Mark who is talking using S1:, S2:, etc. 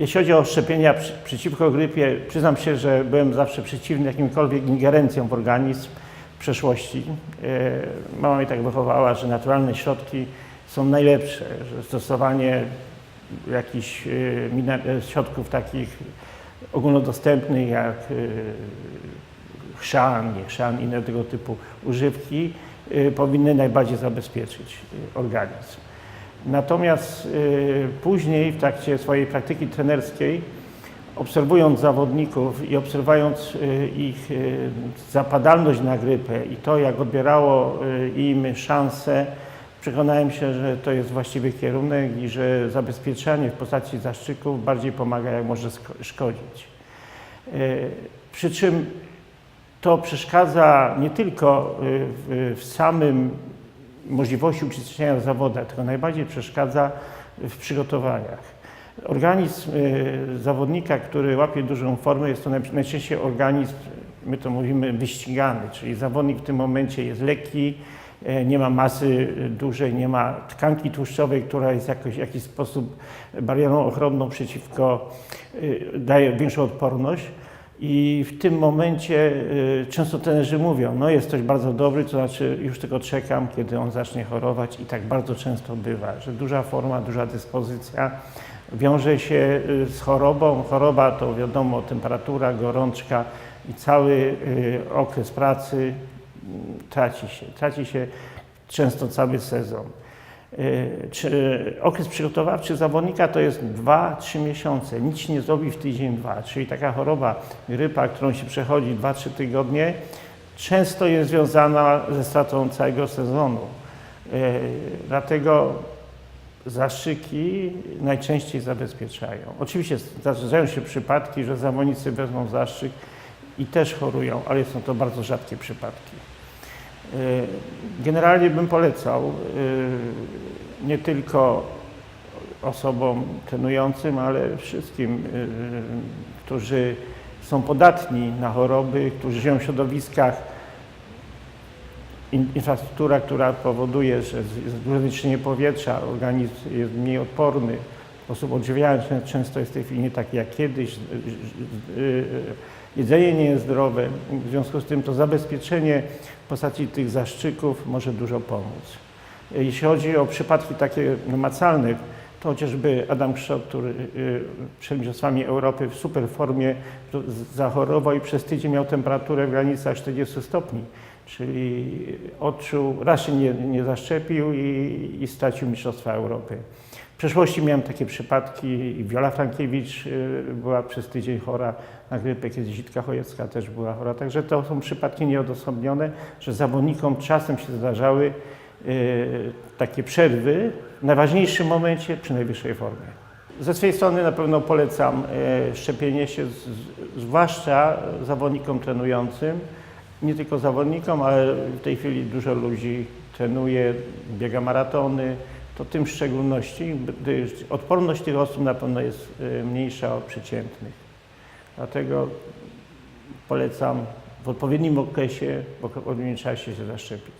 S1: Jeśli chodzi o szczepienia przeciwko grypie, przyznam się, że byłem zawsze przeciwny jakimkolwiek ingerencjom w organizm w przeszłości. E, Mama mnie tak wychowała, że naturalne środki są najlepsze, że stosowanie jakichś e, e, środków takich ogólnodostępnych jak chrzan, nie chrzan, inne tego typu używki powinny najbardziej zabezpieczyć organizm. Natomiast y, później w trakcie swojej praktyki trenerskiej, obserwując zawodników i obserwując y, ich y, zapadalność na grypę i to, jak odbierało im szansę, przekonałem się, że to jest właściwy kierunek i że zabezpieczanie w postaci zaszczyków bardziej pomaga, jak może szkodzić. Przy czym to przeszkadza nie tylko w samym możliwości uczestniczenia w zawodach, tylko najbardziej przeszkadza w przygotowaniach. Organizm y, zawodnika, który łapie dużą formę, jest to naj- najczęściej organizm, my to mówimy, wyścigany, czyli zawodnik w tym momencie jest lekki, e, nie ma masy y, dużej, nie ma tkanki tłuszczowej, która jest jakoś, w jakiś sposób barierą ochronną przeciwko, y, daje większą odporność. I w tym momencie y, często trenerzy mówią, no jest ktoś bardzo dobry, to znaczy już tylko czekam, kiedy on zacznie chorować i tak bardzo często bywa, że duża forma, duża dyspozycja wiąże się y, z chorobą. Choroba to wiadomo, temperatura, gorączka i cały y, okres pracy traci się. Traci się często cały sezon. Y, Czy okres przygotowawczy zawodnika to jest 2-3 miesiące. Nic nie zrobi w tydzień, dwa. Czyli taka choroba, grypa, którą się przechodzi 2-3 tygodnie, często jest związana ze stratą całego sezonu. Y, Dlatego zastrzyki najczęściej zabezpieczają. Oczywiście zdarzają się przypadki, że zawodnicy wezmą zastrzyk i też chorują, ale są to bardzo rzadkie przypadki. Y, Generalnie bym polecał y, nie tylko osobom trenującym, ale wszystkim, y, którzy są podatni na choroby, którzy żyją w środowiskach, in- infrastruktura, która powoduje, że jest duże powietrza, organizm jest mniej odporny, sposób odżywiania czę- często jest w tej chwili nie taki jak kiedyś, y, y, jedzenie nie jest zdrowe, w związku z tym to zabezpieczenie w postaci tych zaszczyków może dużo pomóc. Jeśli chodzi o przypadki takie namacalne, to chociażby Adam Kszot, który y, przed Mistrzostwami Europy w super formie zachorował i przez tydzień miał temperaturę w granicach 40 stopni, czyli odczuł, raz się nie, nie zaszczepił i, i stracił Mistrzostwa Europy. Przeszłości miałem takie przypadki i Wiola Frankiewicz y, była przez tydzień chora na grypę, kiedy Zitka Chojecka też była chora. Także to są przypadki nieodosobnione, że zawodnikom czasem się zdarzały y, takie przerwy w najważniejszym momencie przy najwyższej formie. Ze swojej strony na pewno polecam y, szczepienie się, zwłaszcza zawodnikom trenującym, nie tylko zawodnikom, ale w tej chwili dużo ludzi trenuje, biega maratony, to tym w szczególności, gdyż odporność tych osób na pewno jest y, mniejsza od przeciętnych. Dlatego polecam w odpowiednim okresie, w odpowiednim czasie się zaszczepić.